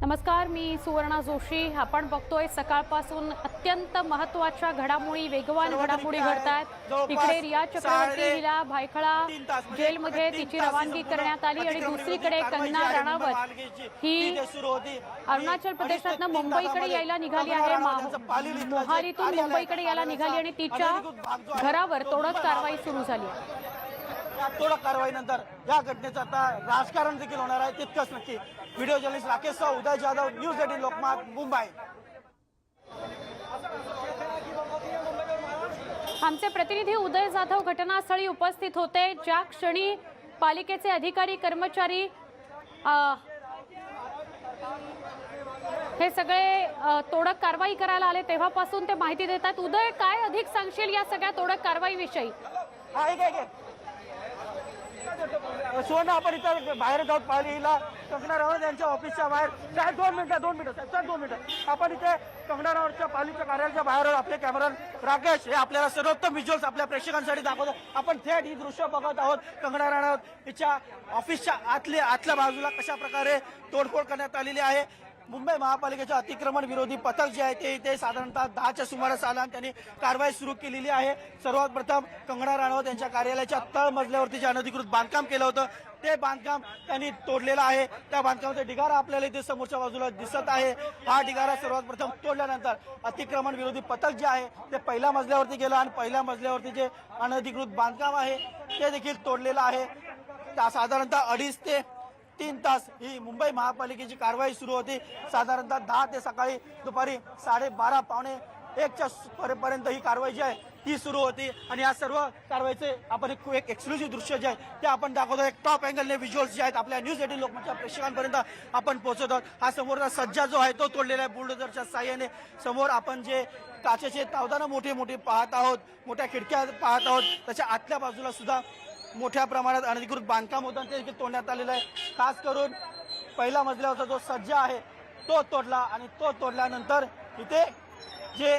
नमस्कार मी सुवर्णा जोशी. आपण बघतोय सकाळपासून अत्यंत महत्त्वाच्या घडामोडी वेगवान घडामोडी घडत आहेत इकडे रिया चक्रवर्ती हिला भायखळा जेलमध्ये तिची रवानगी करण्यात आली आणि दुसरीकडे कंगना राणावत ही अरुणाचल प्रदेशातनं मुंबईकडे यायला निघाली आहे मोहालीतून मुंबईकडे यायला निघाली आणि तिच्या घरावर तोडक कारवाई सुरू झाली. आहे या तोडक कारवाईनंतर या घटनेचं आता राजकारण देखील होणार आहे तितकंच नक्की. Video journalist Rakesh Sav Uday Jadhav news eighteen Lokmat Mumbai. आमचे प्रतिनिधी उदय जाधव घटनास्थळी उपस्थित होते. ज्या क्षणी पालिकेचे अधिकारी कर्मचारी हे सगळे तोडक कारवाई करायला आले तेव्हापासून ते माहिती देतात. उदय काय अधिक सांगशील या सगळ्या तोडक कारवाईविषयी. सुवर्ण आपण इथं बाहेर जाऊन पाहिलीला कंगना रावत यांच्या ऑफिसच्या बाहेर. साहेब दोन मिनिटं दोन मिनिटं साहेब दोन मिनिटं. आपण इथे कंगना रावतच्या पालीच्या कार्यालयाच्या बाहेर आपले कॅमेरा राकेश हे आपल्याला सर्वोत्तम व्हिज्युअल्स आपल्या प्रेक्षकांसाठी दाखवतो. आपण थेट ही दृश्य बघत आहोत. कंगना राणावत हिच्या ऑफिसच्या आतल्या आतल्या बाजूला कशा प्रकारे तोडफोड करण्यात आलेली आहे. मुंबई महापालिकेचे अतिक्रमण विरोधी पथक जे आहे ते इथे साधारणतः दहाच्या सुमारास आलं आणि त्यांनी कारवाई सुरू केलेली आहे. सर्वात प्रथम कंगना राणावत यांच्या कार्यालयाच्या तळ मजल्यावरती जे अनधिकृत बांधकाम केलं होतं ते बांधकाम त्यांनी तोडलेलं आहे. त्या बांधकामाचा ढिगारा आपल्याला इथे समोरच्या बाजूला दिसत आहे. हा ढिगारा सर्वात प्रथम तोडल्यानंतर अतिक्रमण विरोधी पथक जे आहे ते पहिल्या मजल्यावरती गेलं आणि पहिल्या मजल्यावरती जे अनधिकृत बांधकाम आहे ते देखील तोडलेलं आहे. त्या साधारणतः अडीच ते तीन तास ही मुंबई महापालिकेची कारवाई सुरू होती. साधारणतः दहा ते सकाळी दुपारी साडेबारा पावणे एकच्या सु- पर्यंत ही कारवाई जी आहे ती सुरू होती. आणि या सर्व कारवाईचे आपण एक एक एक्सक्लुझिव्ह दृश्य जे आहे ते आपण दाखवतो. एक टॉप अँगलने व्हिज्युअल्स जे आहेत आपल्या न्यूज एटीन लोकमतच्या प्रेक्षकांपर्यंत आपण पोहोचवतो. हा समोरचा सज्जा जो आहे तो तोडलेला आहे बुलडोझरच्या साह्याने. समोर आपण जे काचेचे तावदानं मोठे मोठे पाहत आहोत मोठ्या खिडक्या पाहत आहोत त्याच्या आतल्या बाजूला सुद्धा मोठ्या प्रमाणात अनधिकृत बांधकाम होतं ते देखील तोडण्यात आलेलं आहे. खास करून पहिला मजल्यावरचा जो सज्जा आहे तो तोडला आणि तो तोडल्यानंतर इथे जे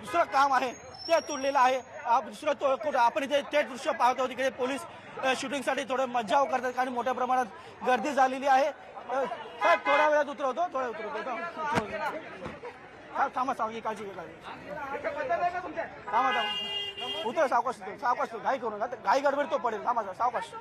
दुसरं काम आहे ते तोडलेलं आहे. दुसरं तो कुठं आपण इथे ते दृश्य पाहतो तिकडे पोलीस शूटिंगसाठी थोडे मज्जाव करतात कारण मोठ्या प्रमाणात गर्दी झालेली आहे. अ, साहेब थोड्या वेळात उतरवतो थोड्या उतरवतो थांबा सावं ही काळजी घे काळजी थांबा थांबा. उतर सावकाश उतर सावकाश उतर. घाई करू नका. घाई गडबड तो पडेल. थांबा जरा, सावकाश.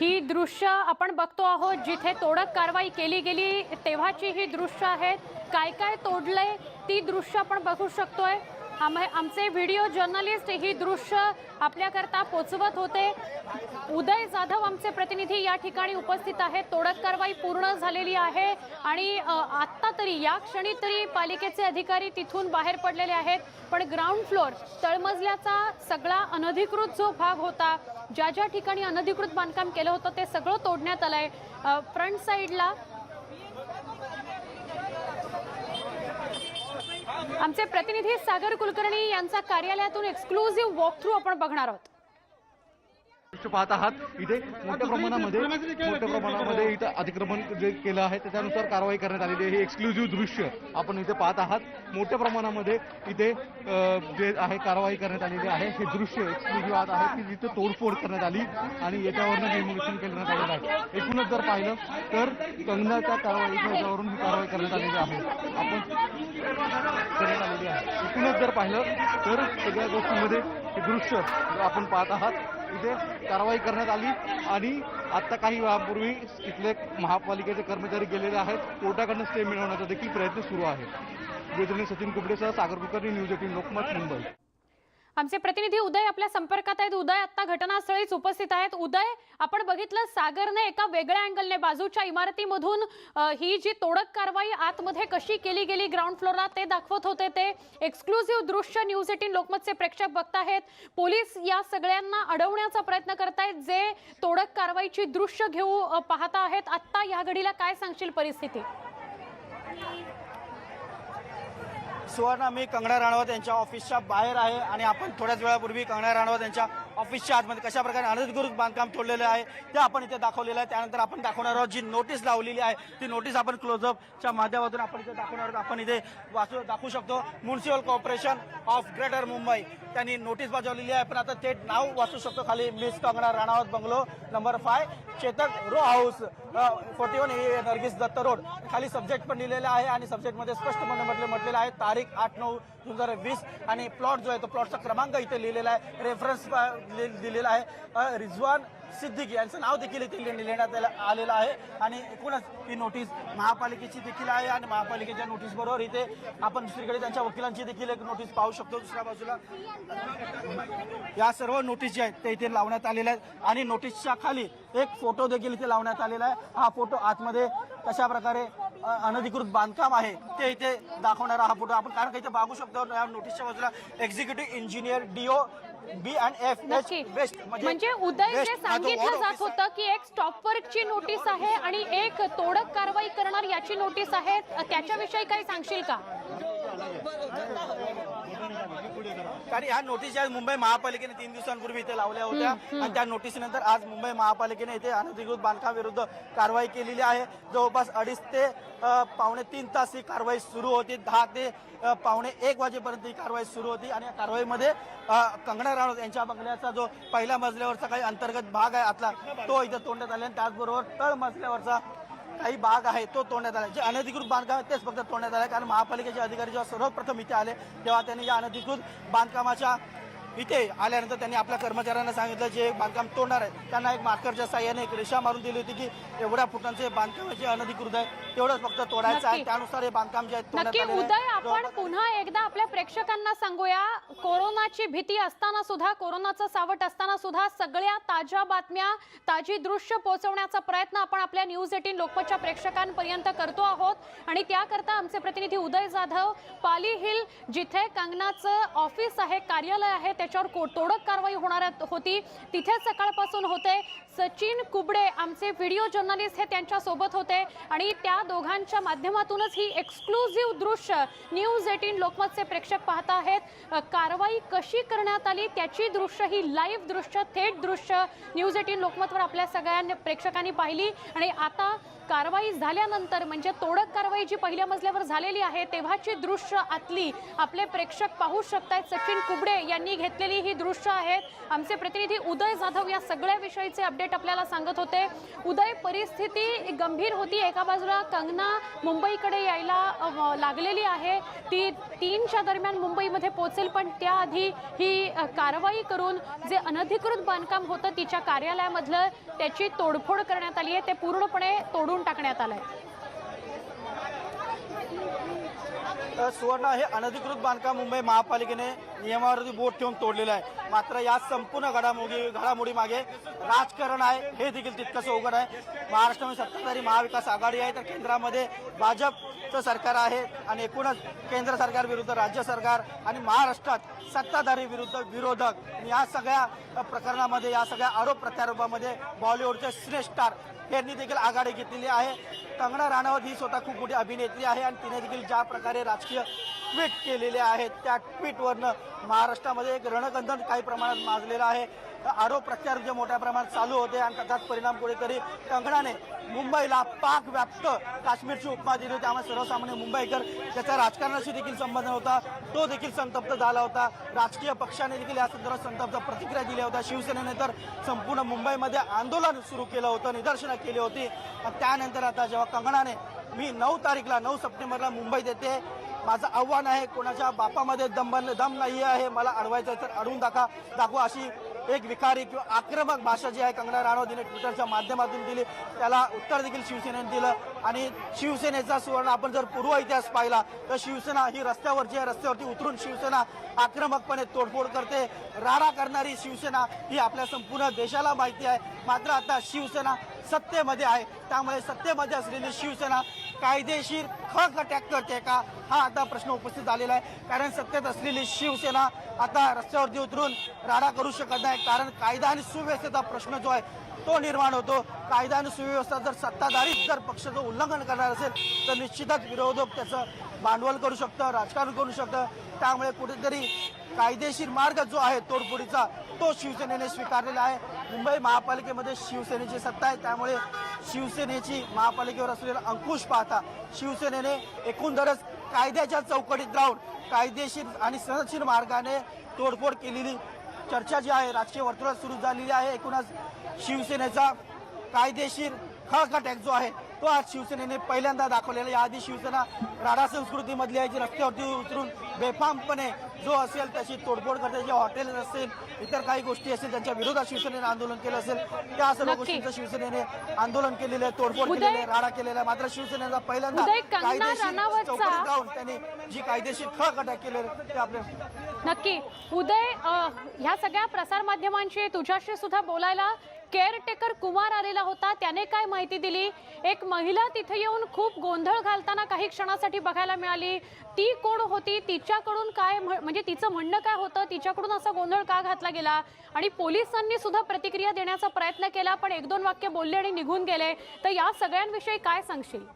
ही दृश्य आपण बघतो आहोत जिथे तोडक कारवाई केली गेली तेव्हाची ही दृश्य आहेत काय काय तोडलंय ती दृश्य आपण बघू शकतोय. आम आमचे व्हिडिओ जर्नलिस्ट ही दृश्य आपल्याकरता पोचवत होते. उदय जाधव आमचे प्रतिनिधी या ठिकाणी उपस्थित आहेत. तोडक कारवाई पूर्ण झालेली आहे आणि आत्ता तरी या क्षणी तरी पालिकेचे अधिकारी तिथून बाहेर पडलेले आहेत. पण ग्राउंड फ्लोअर तळमजल्याचा सगळा अनधिकृत जो भाग होता ज्या ज्या ठिकाणी अनधिकृत बांधकाम केलं होतं ते सगळं तोडण्यात आलं आहे फ्रंट साईडला आमचे प्रतिनिधी सागर कुलकर्णी यांचा कार्यालयातून एक्सक्लुझिव्ह वॉक थ्रू आपण बघणार आहोत. दृश्य पाहत आहात. इथे मोठ्या प्रमाणामध्ये मोठ्या प्रमाणामध्ये इथं अतिक्रमण जे केलं आहे त्याच्यानुसार कारवाई करण्यात आलेली आहे. हे एक्सक्लुझिव्ह दृश्य आपण इथे पाहत आहात. मोठ्या प्रमाणामध्ये इथे जे आहे कारवाई करण्यात आलेली आहे. हे दृश्य एक्सक्लुझिव्ह आज आहे की जिथे तोडफोड करण्यात आली आणि याच्यावरनं डेमोलेशन करण्यात आलेलं आहे. एकूणच जर पाहिलं तर कंगनाच्या कारवाईच्या याच्यावरून ही कारवाई करण्यात आलेली आहे. आपण करण्यात आलेली आहे. एकूणच जर पाहिलं तर सगळ्या गोष्टींमध्ये हे दृश्य जे आपण पाहत आहात. इथे कारवाई करण्यात आली आणि आता काही वेळापूर्वी इथले महापालिकेचे कर्मचारी गेलेले आहेत. कोर्टाकडनं स्टे मिळवण्याचा देखील प्रयत्न सुरू आहे. वेदने सचिन कुबडेसह सागर कुलकर्णी न्यूज एटीन लोकमत मुंबई. आमचे प्रतिनिधी उदय आपल्या संपर्कात आहेत. उदय आता घटनास्थळीच उपस्थित आहेत. उदय आपण बघितलं सागरने एका वेगळ्या अँगलने बाजूच्या इमारतीमधून ही जी तोडक कारवाई आतमध्ये कशी केली गेली ग्राउंड फ्लोरला ते दाखवत होते. ते एक्सक्लुझिव्ह दृश्य न्यूज एटीन लोकमतचे प्रेक्षक बघताहेत पोलीस या सगळ्यांना अडवण्याचा प्रयत्न करतायत. जे तोडक कारवाईची दृश्य घेऊ पाहता आहेत. आत्ता या घडीला काय सांगशील परिस्थिती? सुवर्ण मी कंगना राणावत यांच्या ऑफिसच्या बाहेर आहे आणि आपण थोड्याच वेळापूर्वी कंगना राणावत यांच्या ऑफिसच्या आतमध्ये कशा प्रकारे अनधिकृत बांधकाम तोडलेलं आहे ते आपण इथे दाखवलेलं आहे. त्यानंतर आपण दाखवणार आहोत जी नोटीस लावलेली आहे ती नोटीस आपण क्लोजअपच्या माध्यमातून आपण इथे दाखवणार आहोत. आपण इथे वाचू दाखवू शकतो. Municipal corporation of greater Mumbai त्यांनी नोटीस बजावलेली आहे. पण आता थेट नाव वाचू शकतो खाली. Miss Kangana Ranaut bungalow number five Chetak row house forty one A Nargis Dutt road. खाली सब्जेक्ट पण लिहिलेला आहे आणि सब्जेक्टमध्ये स्पष्टपणे म्हटले म्हटलेलं आहे. तारीख आठ नऊ दोन हजार वीस आणि प्लॉट जो आहे तो प्लॉटचा क्रमांक इथे लिहिलेला आहे. रेफरन्स दिलेला आहे. रिझवान सिद्दीकी यांचं नाव देखील इथे लिहिण्यात आलेलं आहे. आणि एकूणच ही नोटीस महापालिकेची देखील आहे आणि महापालिकेच्या नोटीस बरोबर इथे आपण दुसरीकडे त्यांच्या वकिलांची देखील एक नोटीस पाहू शकतो दुसऱ्या बाजूला. या सर्व नोटीस ज्या आहेत ते इथे लावण्यात आलेल्या आहेत. आणि नोटीसच्या खाली एक फोटो देखील इथे लावण्यात आलेला आहे. हा फोटो आतमध्ये कशा प्रकारे अनधिकृत बांधकाम आहे ते इथे दाखवणारा हा फोटो आपण कारण का इथे बघू शकतो या नोटीसच्या बाजूला executive engineer DO B and F नक्की. बेस्ट म्हणजे उदय जे सांगितलं जात होतं की एक स्टॉप वर्कची नोटीस आहे आणि एक तोडक कारवाई करणार याची नोटीस आहे त्याच्याविषयी काही सांगशील का? कारण ह्या नोटीस ज्या मुंबई महापालिकेने तीन दिवसांपूर्वी इथे लावल्या होत्या. आणि त्या नोटीसीनंतर आज मुंबई महापालिकेने इथे अनधिकृत बांधकाम विरुद्ध कारवाई केलेली आहे. जवळपास अडीच ते पावणे तीन तास ही कारवाई सुरू होती. दहा ते पावणे एक वाजेपर्यंत ही कारवाई सुरू होती. आणि या कारवाईमध्ये कंगना राणौत यांच्या बंगल्याचा जो पहिल्या मजल्यावरचा काही अंतर्गत भाग आहे आतला तो इथं तोडण्यात आला. आणि त्याचबरोबर तळ मजल्यावरचा काही भाग आहे तो तोडण्यात आला. जे अनधिकृत बांधकाम आहे तेच फक्त तोडण्यात आलं. कारण महापालिकेचे अधिकारी जेव्हा सर्वप्रथम इथे आले तेव्हा त्यांनी या अनधिकृत बांधकामाच्या इथे आल्यानंतर त्यांनी आपल्या कर्मचाऱ्यांना सांगितलं जे बांधकाम तोडणार आहे त्यांना एक मार्करच्या साह्याने एक रेषा मारून दिली होती की एवढ्या फुटांचे बांधकाम जे अनधिकृत आहे तेवढंच फक्त तोडायचं आहे. त्यानुसार हे बांधकाम जे आहे. उदय आपण पुन्हा एकदा आपल्या प्रेक्षकांना सांगूया कोरोनाची भीती असताना सुद्धा कोरोनाचं सावट असताना सुद्धा सगळ्या ताज्या बातम्या ताजी दृश्य पोहोचवण्याचा प्रयत्न आपण आपल्या न्यूज एटीन लोकमतच्या प्रेक्षकांपर्यंत करतो आहोत आणि त्याकरता आमचे प्रतिनिधी उदय जाधव पाली हिल जिथे कंगनाचं ऑफिस आहे कार्यालय आहे त्याच्यावर को- तोडक कारवाई होणार होती. तिथे सकाळपासून होते सचिन कुबडे आमचे व्हिडिओ जर्नलिस्ट हे त्यांच्यासोबत होते आणि त्या दोघांच्या माध्यमातूनच ही एक्सक्लुझिव्ह दृश्य न्यूज एटीन लोकमतचे प्रेक्षक पाहत आहेत. कारवाई कशी करण्यात आली त्याची दृश्य ही लाईव्ह दृश्य थेट दृश्य न्यूज एटीन लोकमतवर आपल्या सगळ्यांनी प्रेक्षकांनी पाहिली. आणि आता कारवाई झाल्यानंतर म्हणजे तोडक कारवाई जी पहिल्या मजल्यावर झालेली आहे तेव्हाची दृश्य आतली आपले प्रेक्षक पाहू शकतायत. सचिन कुबडे यांनी घेतलेली ही दृश्य आहेत. आमचे प्रतिनिधी उदय जाधव या सगळ्या विषयीचे अपडेट आपल्याला सांगत होते. उदय परिस्थिती गंभीर होती. एका बाजूला कंगना मुंबईकडे यायला लागलेली आहे. ती तीनच्या दरम्यान मुंबईमध्ये पोचेल पण त्याआधी ही कारवाई करून जे अनधिकृत बांधकाम होतं तिच्या कार्यालयामधलं त्याची तोडफोड करण्यात आली आहे. ते पूर्णपणे तोडून टाकण्यात आलं आहे सुवर्ण हे अनधिकृत बांधकाम मुंबई महापालिकेने नियमावरती बोट ठेवून तोडलेलं आहे. मात्र या संपूर्ण घडामोडी घडामोडी मागे राजकारण आहे हे देखील तितकंसं उघड आहे. महाराष्ट्रामध्ये सत्ताधारी महाविकास आघाडी आहे तर केंद्रामध्ये भाजपचं सरकार आहे आणि एकूणच केंद्र सरकार विरुद्ध राज्य सरकार आणि महाराष्ट्रात सत्ताधारी विरुद्ध विरोधक. या सगळ्या प्रकरणामध्ये या सगळ्या आरोप प्रत्यारोपामध्ये बॉलिवूडचे स्टार यांनी देखील आघाडी घेतलेली आहे. कंगना राणावत ही स्वतः खूप मोठी अभिनेत्री आहे आणि तिने देखील ज्या प्रकारे राजकीय ट्विट केलेले आहेत. त्या ट्विटवरनं महाराष्ट्रामध्ये एक रणकंदन काही प्रमाणात माजलेलं आहे. आरोप प्रत्यारोप जे मोठ्या प्रमाणात चालू होते आणि त्याचाच परिणाम कुठेतरी कंगनाने मुंबईला पाक व्याप्त काश्मीरची उपमा दिली होती. त्यामुळे सर्वसामान्य मुंबईकर त्याचा राजकारणाशी देखील संबंध होता तो देखील संतप्त झाला होता. राजकीय पक्षाने देखील या संदर्भात संतप्त प्रतिक्रिया दिल्या होत्या. शिवसेनेने तर संपूर्ण मुंबईमध्ये आंदोलन सुरू केलं होतं निदर्शनं केली होती. त्यानंतर आता जेव्हा कंगनाने मी नऊ तारीखला नऊ सप्टेंबरला मुंबईत येते माझं आव्हान आहे कोणाच्या बापामध्ये दम दम नाही आहे मला अडवायचं तर अडवून दाखवा दाखवा अशी एक विकारी किंवा आक्रमक भाषा जी आहे कंगना राणावतीने ट्विटरच्या माध्यमातून दिली. त्याला उत्तर देखील शिवसेनेने दिलं. आणि शिवसेनेचा सुवर्ण आपण जर पूर्व इतिहास पाहिला तर शिवसेना ही रस्त्यावरची आहे रस्त्यावरती उतरून शिवसेना आक्रमकपणे तोडफोड करते. राडा करणारी शिवसेना ही आपल्या संपूर्ण देशाला माहिती आहे. मात्र आता शिवसेना सत्तेमध्ये आहे. त्यामुळे सत्तेमध्ये असलेली शिवसेना कायदेशीर खक अटॅक करते का? हा आता प्रश्न उपस्थित झालेला आहे. कारण सत्तेत असलेली शिवसेना आता रस्त्यावरती उतरून राडा करू शकत नाही. कारण कायदा आणि सुव्यवस्थेचा प्रश्न जो आहे तो निर्माण होतो. कायदा आणि सुव्यवस्था जर सत्ताधारीच जर पक्षाचं उल्लंघन करणार असेल तर निश्चितच विरोधक त्याचं भांडवल करू शकतं राजकारण करू शकतं. त्यामुळे कुठेतरी कायदेशीर मार्ग जो आहे तोडफोडीचा तो शिवसेनेने स्वीकारलेला आहे. मुंबई महापालिकेमध्ये शिवसेनेची सत्ता आहे. त्यामुळे शिवसेनेची महापालिकेवर असलेला अंकुश पाहता शिवसेनेने एकूणदरच कायद्याच्या चौकटीत राहून कायदेशीर आणि सहनशील मार्गाने तोडफोड केलेली चर्चा जी आहे राजकीय वर्तुळात सुरू झालेली आहे. एकूणच शिवसेनेचा कायदेशीर खळखट जो आहे तो आज शिवसेनेने पहिल्यांदा दाखवलेला. याआधी शिवसेना राडा संस्कृतीमधली आहे जी रस्त्यावरती उतरून बेफामपणे जो असेल त्याची तोडफोड करते जे हॉटेल असतील इतर काही गोष्टी असतील त्यांच्या विरोधात शिवसेनेने आंदोलन केलं असेल त्या सर्व. गोष्टींचं शिवसेनेने आंदोलन केलेलं आहे तोडफोड केलेली आहे राडा केलेला आहे मात्र शिवसेनेचा पहिल्यांदा कायदेशीर चौकटीत जाऊन त्यांनी जी कायदेशीर खळखट अटॅक केले ते आपले नक्की उदय ह्या सगळ्या प्रसारमाध्यमांशी तुझ्याशी सुद्धा बोलायला केअरटेकर कुमार आलेला होता. त्याने काय माहिती दिली? एक महिला तिथे येऊन खूप गोंधळ घालताना काही क्षणासाठी बघायला मिळाली. ती कोण होती? तिच्याकडून काय म्ह- म्हणजे तिचं म्हणणं काय होतं? तिच्याकडून असा गोंधळ का घातला गेला? आणि पोलिसांनी सुद्धा प्रतिक्रिया देण्याचा प्रयत्न केला पण एक दोन वाक्य बोलले आणि निघून गेले. तर या सगळ्यांविषयी काय सांगशील?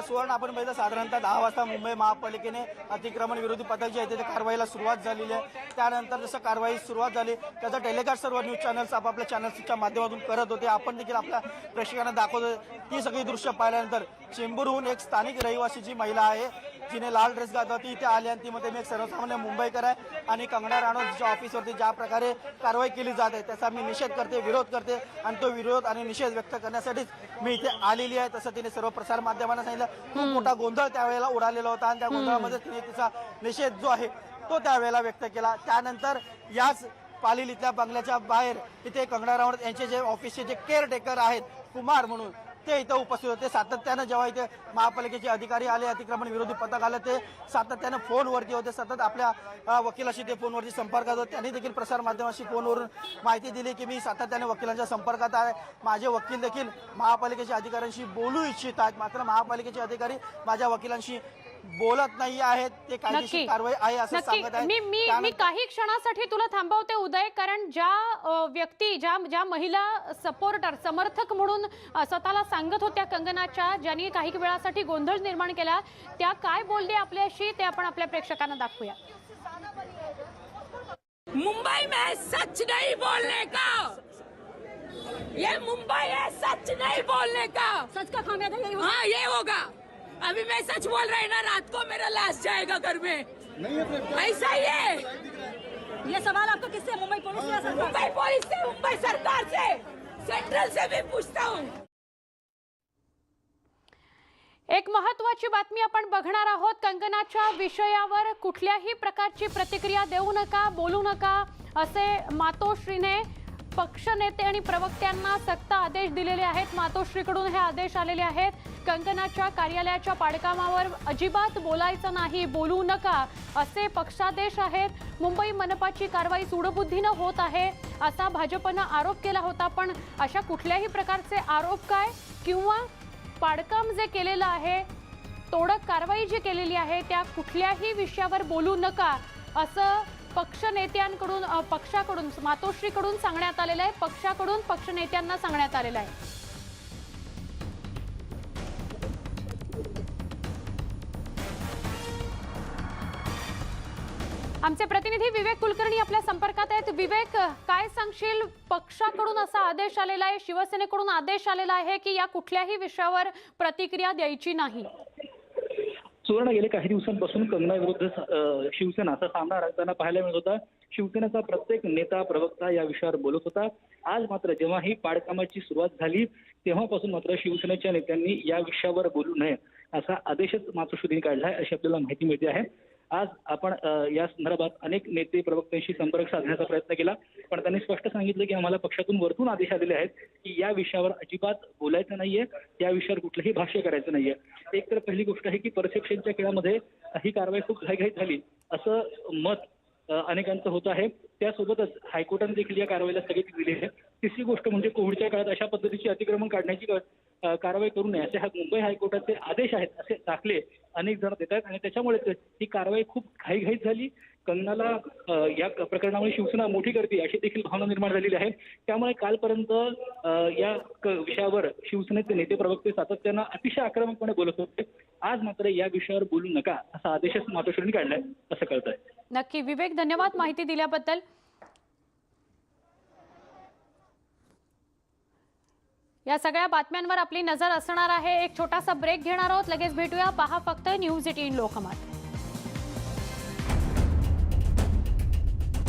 सुवर्ण आपण बघितलं साधारणतः दहा वाजता मुंबई महापालिकेने अतिक्रमण विरोधी पथक जे आहे त्याच्या कारवाईला सुरुवात झालेली आहे. त्यानंतर जसं कारवाई सुरुवात झाली त्याचा टेलिकास्ट सर्व न्यूज चॅनल्स आपापल्या चॅनल्सच्या माध्यमातून करत होते. आपण देखील आपल्या प्रेक्षकांना दाखवतो ती सगळी दृश्य पाहिल्यानंतर चेंबूरहून एक स्थानिक रहिवासी जी महिला आहे जिने लाल ड्रेस घातला होती इथे आली आणि ती मध्ये मी एक सर्वसामान्य मुंबईकर आहे आणि कंगना राणौत जिच्या ऑफिसवरती ज्या प्रकारे कारवाई केली जात आहे त्याचा मी निषेध करते विरोध करते आणि तो विरोध आणि निषेध व्यक्त करण्यासाठीच मी इथे आलेली आहे. तसं तिने सर्व प्रसार माध्यमांना सांगितलं. खूप मोठा गोंधळ त्यावेळेला उडालेला होता आणि त्या गोंधळामध्ये तिने तिचा निषेध जो आहे तो त्यावेळेला व्यक्त केला. त्यानंतर याच पालील इथल्या बंगल्याच्या बाहेर इथे कंगना रावत यांचे जे ऑफिसचे जे केअरटेकर आहेत कुमार म्हणून ते इथं उपस्थित होते. सातत्यानं जेव्हा इथे महापालिकेचे अधिकारी आले अतिक्रमण विरोधी पथक आलं ते सातत्यानं फोनवरती होते. सतत आपल्या वकिलाशी ते फोनवरती संपर्कात होते. त्यांनी देखील प्रसारमाध्यमाशी फोनवरून माहिती दिली की मी सातत्याने वकिलांच्या संपर्कात आहे. माझे वकील देखील महापालिकेच्या अधिकाऱ्यांशी बोलू इच्छित आहेत. मात्र महापालिकेचे अधिकारी माझ्या वकिलांशी बोलत नाही आहेत ते कायदेशीर कारवाई आहे असं सांगत आहे मी मी मी काही क्षणासाठी तुला थांबवते उदय कारण ज्या व्यक्ती ज्या ज्या महिला सपोर्टर समर्थक म्हणून स्वतःला सांगत होत्या कंगनाच्या ज्यांनी काही वेळासाठी गोंधळ निर्माण केला त्या काय बोलले आपल्याशी ते आपण आपल्या प्रेक्षकांना दाखवूया. मुंबई में सच नहीं बोलने का। ये मुंबई है सच नहीं बोलने का। सच का खामियाजा यही हाँ ये होगा। अभी मैं सच बोल रही ना रात को मेरा लाश जाएगा घर में। ऐसा ही है। ये सवाल आपको किससे मुंबई पुलिस या सरकार मुंबई पुलिस से मुंबई सरकार से। सेंट्रल से भी पूछता हूँ। एक महत्वाची बातमी आपण बघणार आहोत कंगनाच्या विषयावर कुठल्याही प्रकारची प्रतिक्रिया देऊ नका बोलू नका असे मातोश्रीने पक्षनेते आणि प्रवक्त्यांना सक्त आदेश दिलेले आहेत. मातोश्रीकडून हे आदेश आलेले आहेत. कंगनाच्या कार्यालयाच्या पाडकामावर अजिबात बोलायचं नाही बोलू नका असे पक्षादेश आहेत. मुंबई मनपाची कारवाई सूडबुद्धीनं होत आहे असा भाजपनं आरोप केला होता पण अशा कुठल्याही प्रकारचे आरोप काय? किंवा पाडकाम जे केलेलं आहे तोडक कारवाई जी केलेली आहे त्या कुठल्याही विषयावर बोलू नका असं पक्ष नेत्यांकडून पक्षाकडून मातोश्रीकडून सांगण्यात आलेलं आहे पक्षाकडून पक्षनेत्यांना सांगण्यात आलेलं आहे. आमचे प्रतिनिधी विवेक कुलकर्णी आपल्या संपर्कात आहेत. विवेक काय सांगशील? पक्षाकडून असा आदेश आलेला आहे शिवसेनेकडून आदेश आलेला आहे की या कुठल्याही विषयावर प्रतिक्रिया द्यायची नाही? सुवर्ण गेले काही दिवसांपासून कंगना विरुद्ध शिवसेना असा सामना रंगताना पाहायला मिळत होता. शिवसेनेचा प्रत्येक नेता प्रवक्ता या विषयावर बोलत होता. आज मात्र जेव्हा ही पाडकामाची सुरुवात झाली तेव्हापासून मात्र शिवसेनेच्या नेत्यांनी या विषयावर बोलू नये असा आदेशच मातोश्रीने काढला आहे अशी आपल्याला माहिती मिळते आहे. आज आपण या संदर्भात अनेक नेते प्रवक्त्यांशी संपर्क साधण्याचा प्रयत्न केला. पण त्यांनी स्पष्ट सांगितलं की आम्हाला पक्षातून वरतून आदेश आलेले आहेत की या विषयावर अजिबात बोलायचं नाहीये. या विषयावर कुठलंही भाष्य करायचं नाहीये. एक तर पहिली गोष्ट आहे की परसेप्शनच्या खेळामध्ये ही कारवाई खूप घाईघाईत झाली. असं मत अनेकांचं होत आहे. त्यासोबतच हायकोर्टाने देखील या कारवाईला स्थगिती दिली आहे. तिसरी गोष्ट म्हणजे कोविडच्या काळात अशा पद्धतीची अतिक्रमण काढण्याची कारवाई करू नये असे हा मुंबई हायकोर्टाचे आदेश आहेत असे दाखले अनेक जण देत आहेत. आणि त्याच्यामुळे ही कारवाई खूप घाईघाईत झाली. कंगनाला या प्रकरणामुळे शिवसेना मोठी करते अशी देखील भावना निर्माण झालेली आहे. त्यामुळे कालपर्यंत या क- विषयावर शिवसेनेचे नेते प्रवक्ते सातत्यानं अतिशय आक्रमकपणे बोलत होते. आज मात्र या विषयावर बोलू नका असा आदेशच मातोश्रींनी काढलाय असं कळत आहे नक्की. विवेक धन्यवाद माहिती दिल्याबद्दल. या सगळ्या बातम्यांवर आपली नजर असणार आहे. एक छोटासा ब्रेक घेणार आहोत. लगेच भेटूया. पहा फक्त न्यूज एटीन लोकमत.